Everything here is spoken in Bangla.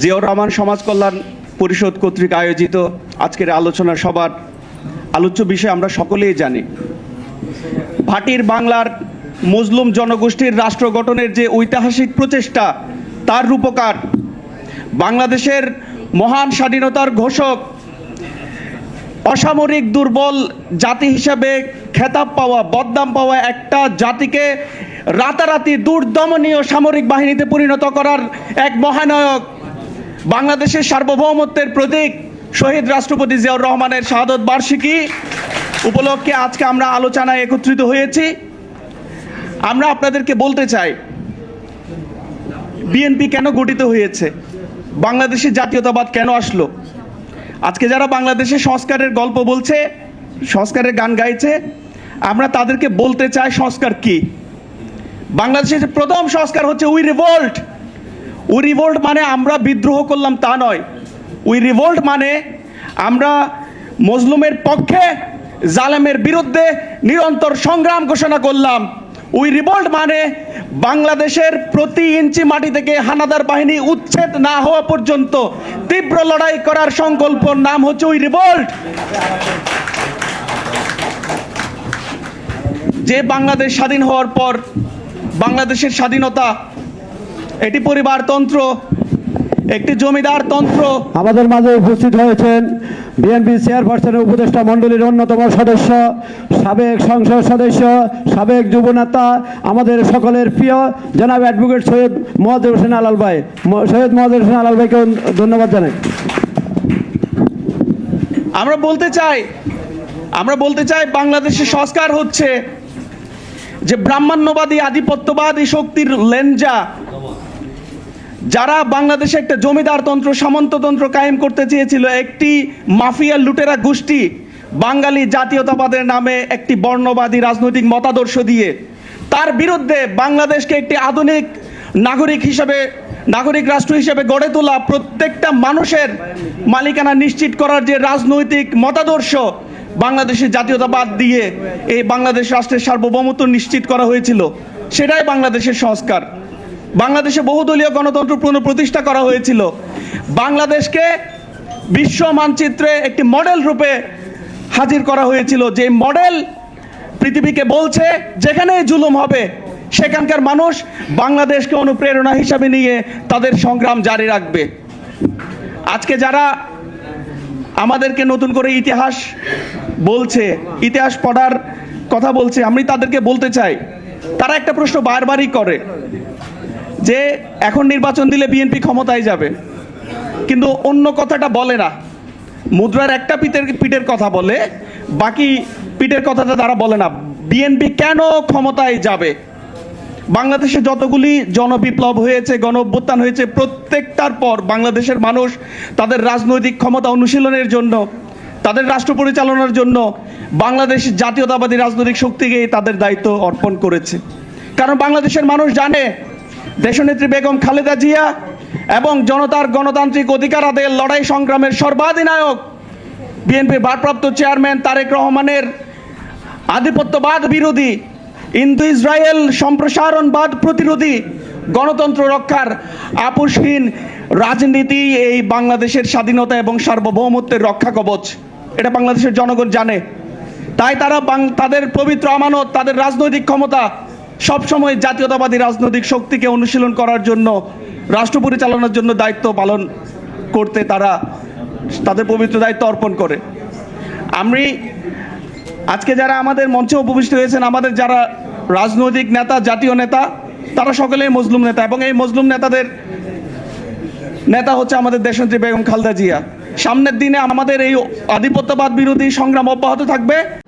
জিয়াউর রহমান সমাজ কল্যাণ পরিষদ কর্তৃক আয়োজিত আজকের আলোচনা সভার আলোচ্য বিষয় আমরা সকলেই জানি। ভাটির বাংলার মুসলিম জনগোষ্ঠীর রাষ্ট্র গঠনের যে ঐতিহাসিক প্রচেষ্টা, তার রূপকার বাংলাদেশের মহান স্বাধীনতার ঘোষক, অসামরিক দুর্বল জাতি হিসাবে খেতাব পাওয়া, বদনাম পাওয়া একটা জাতিকে রাতারাতি দুর্দমনীয় সামরিক বাহিনীতে পরিণত করার এক মহানায়ক বাংলাদেশের সার্বভৌমত্বের প্রতীক শহীদ রাষ্ট্রপতি জিয়াউর রহমানের শাহাদত বার্ষিকী উপলক্ষে আজকে আমরা আলোচনায় একত্রিত হয়েছি। আমরা আপনাদেরকে বলতে চাই, বিএনপি কেন গঠিত হয়েছে? বাংলাদেশে জাতীয়তাবাদ কেন আসলো? আজকে যারা বাংলাদেশে সংস্কারের গল্প বলছে, সংস্কারের গান গাইছে, আমরা তাদেরকে বলতে চাই সংস্কার কি? বাংলাদেশের প্রথম সংস্কার হচ্ছে উই রিভোল্ট উই রিভোল্ট মানে আমরা বিদ্রোহ করলাম তা নয়। উই রিভোল্ট মানে আমরা মজলুমের পক্ষে জালেমের বিরুদ্ধে নিরন্তর সংগ্রাম ঘোষণা করলাম। উই রিভোল্ট মানে বাংলাদেশের প্রতি ইঞ্চি মাটি থেকে হানাদার বাহিনী উচ্ছেদ না হওয়া পর্যন্ত তীব্র লড়াই করার সংকল্প নাম হচ্ছে উই রিভোল্ট যে বাংলাদেশ স্বাধীন হওয়ার পর বাংলাদেশের স্বাধীনতা এটি পরিবারতন্ত্র একটি জমিদার তন্ত্র। আমাদের মাঝে উপস্থিত হয়েছেন বিএনপি চেয়ারপারসনের উপদেষ্টা মণ্ডলীর অন্যতম সদস্য সাবেক সংসদ সদস্য সাবেক যুবনেতা আমাদের সকলের প্রিয় জনাব অ্যাডভোকেট সৈয়দ মহাদেব হোসেন আলাল ভাই। সৈয়দ মহাদেব হোসেন আলাল ভাইকে ধন্যবাদ জানাই। আমরা বলতে চাই আমরা বলতে চাই বাংলাদেশের সংস্কার হচ্ছে যে ব্রাহ্মণ্যবাদী আধিপত্যবাদী শক্তির লেনজা যারা বাংলাদেশে একটা জমিদার তন্ত্র সামন্ততন্ত্র কায়েম করতে চেয়েছিল, একটি মাফিয়া লুটেরা গোষ্ঠী বাঙালি জাতীয়তাবাদের নামে একটি বর্ণবাদী রাজনৈতিক মতাদর্শ দিয়ে, তার বিরুদ্ধে বাংলাদেশকে একটি আধুনিক নাগরিক হিসেবে, নাগরিক রাষ্ট্র হিসেবে গড়ে তোলা প্রত্যেকটা মানুষের মালিকানা নিশ্চিত করার যে রাজনৈতিক মতাদর্শ বাংলাদেশের জাতীয়তাবাদ দিয়ে এই বাংলাদেশ রাষ্ট্রের সার্বভৌমত্ব নিশ্চিত করা হয়েছিল, সেটাই বাংলাদেশের সংস্কার। বাংলাদেশে বহুদলীয় গণতন্ত্র পুনঃপ্রতিষ্ঠা করা হয়েছিল। বাংলাদেশকে বিশ্ব মানচিত্রে একটি মডেল রূপে হাজির করা হয়েছিল। যে মডেল পৃথিবীকে বলছে, যেখানেই জুলুম হবে, সেখানকার মানুষ বাংলাদেশকে অনুপ্রেরণা হিসাবে নিয়ে তাদের সংগ্রাম জারি রাখবে। আজকে যারা আমাদেরকে নতুন করে ইতিহাস বলছে, ইতিহাস পড়ার কথা বলছে, আমি তাদেরকে বলতে চাই, তারা একটা প্রশ্ন বারবারই করে। যে এখন নির্বাচন দিলে বিএনপি ক্ষমতায় যাবে। কিন্তু অন্য কথাটা বলে না। মুদ্রার একটা পিঠের পিঠের কথা বলে, বাকি পিঠের কথাটা তারা বলে না। বিএনপি কেন ক্ষমতায় যাবে? বাংলাদেশে যতগুলি জনবিপ্লব হয়েছে গণ অভ্যুত্থান হয়েছে, প্রত্যেকটার পর বাংলাদেশের মানুষ তাদের রাজনৈতিক ক্ষমতা অনুশীলনের জন্য, তাদের রাষ্ট্র পরিচালনার জন্য বাংলাদেশ জাতীয়তাবাদী রাজনৈতিক শক্তিকে তাদের দায়িত্ব অর্পণ করেছে। কারণ বাংলাদেশের মানুষ জানে দেশনেত্রী বেগম খালেদা জিয়া এবং জনতার গণতান্ত্রিক অধিকার আদায়ের লড়াই সংগ্রামের সর্বাধিনায়ক বিএনপির ভারপ্রাপ্ত চেয়ারম্যান তারেক রহমানের আধিপত্যবাদ বিরোধী ইন্দো ইসরায়েল সম্প্রসারণবাদ প্রতিরোধী গণতন্ত্র রক্ষার আপোষহীন রাজনীতি এই বাংলাদেশের স্বাধীনতা এবং সার্বভৌমত্বের রক্ষা কবচ। এটা বাংলাদেশের জনগণ জানে। তাই তারা তাদের পবিত্র আমানত, তাদের রাজনৈতিক ক্ষমতা সবসময় জাতীয়তাবাদী রাজনৈতিক শক্তিকে অনুশীলন করার জন্য, রাষ্ট্র পরিচালনার জন্য দায়িত্ব পালন করতে তারা, তাদের পবিত্র দায়িত্ব অর্পণ করে। আমি, আজকে যারা আমাদের মঞ্চে উপবিষ্ট হয়েছেন, আমাদের যারা রাজনৈতিক নেতা, জাতীয় নেতা, তারা সকলেই মজলুম নেতা এবং এই মজলুম নেতাদের, নেতা হচ্ছে আমাদের দেশনেত্রী বেগম খালদা জিয়া। সামনের দিনে আমাদের এই আধিপত্যবাদ বিরোধী সংগ্রাম অব্যাহত থাকবে।